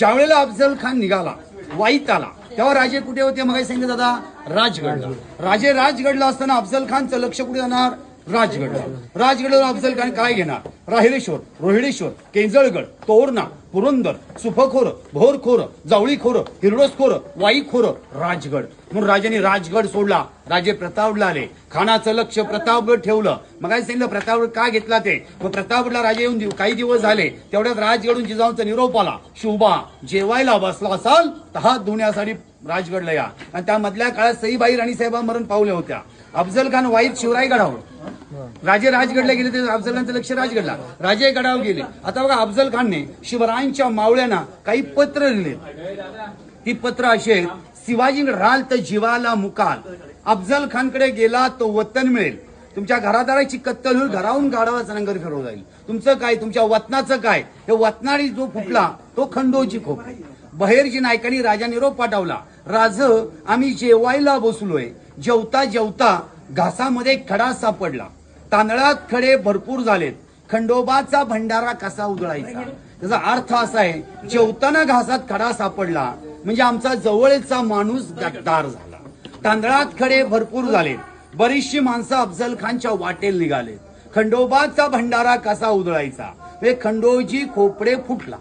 ज्यावेळेला अफजल खान निघाला वाईत आला तेव्हा राजे कुठे होते मग सांगितलं दादा? राजगडला. राजे राजगडला असताना अफजल खानचं लक्ष कुठे जाणार? राजगडला. राजगडला अफजल खान काय घेणार? राहिलेश्वर रोहिडेश्वर केंजळगड तोरणा पुरंदर सुफखोर भोरखोर जावळीखोर हिरडोसखोर वाईखोर राजगड. म्हणून राजाने राजगड सोडला. राजे प्रतापगडला आले खानाचं लक्ष प्रतापगड ठेवलं. मग काय सांगितलं? प्रतापगड का घेतला ते? मग प्रतापगडला राजे येऊन काही दिवस झाले. तेवढ्यात राजगडून जिजाऊंचा निरोप आला. शुभा जेवायला बसला असाल तर हात धुण्यासाठी राजगडला या. आणि त्यामधल्या काळात सईबाई राणीसाहेबा मरण पावल्या होत्या. अफजल खान वाईत शिवराय गडावर राजे राजगडला गेले तर अफजलांचं लक्ष राजगडला. राजे गडावर गेले. आता बघा अफजल खानने शिवरायांच्या मावळ्यांना काही पत्र लिहिले. ती पत्र अशी आहेत शिवाजी राल तर जीवाला मुकाल. अफजल खानकडे गेला तो वतन मिळेल. तुमच्या घरादाराची कत्तल होईल घराहून गाडावाचा नंगर फिरवला जाईल. तुमचं काय तुमच्या वतनाचं काय? हे वतनाळी जो फुटला तो खंडोची खोप. बहेरजी नायकांनी राजा निरोप पाठवला. राज आम्ही जेवायला बसलोय. जेवता जेवता घासामध्ये खडा सापडला. तांदळात खडे भरपूर झालेत. खंडोबाचा भंडारा कसा उधळायचा त्याचा अर्थ असा आहे जेवताना घासात खडा सापडला म्हणजे आमचा जवळचा माणूस गद्दार झाला. तांदळात खडे भरपूर झाले बरीचशी माणसं अफजल खानच्या वाटेल निघाले खंडोबाचा भंडारा कसा उधळायचा हे म्हणजे खंडोजी खोपडे फुटला.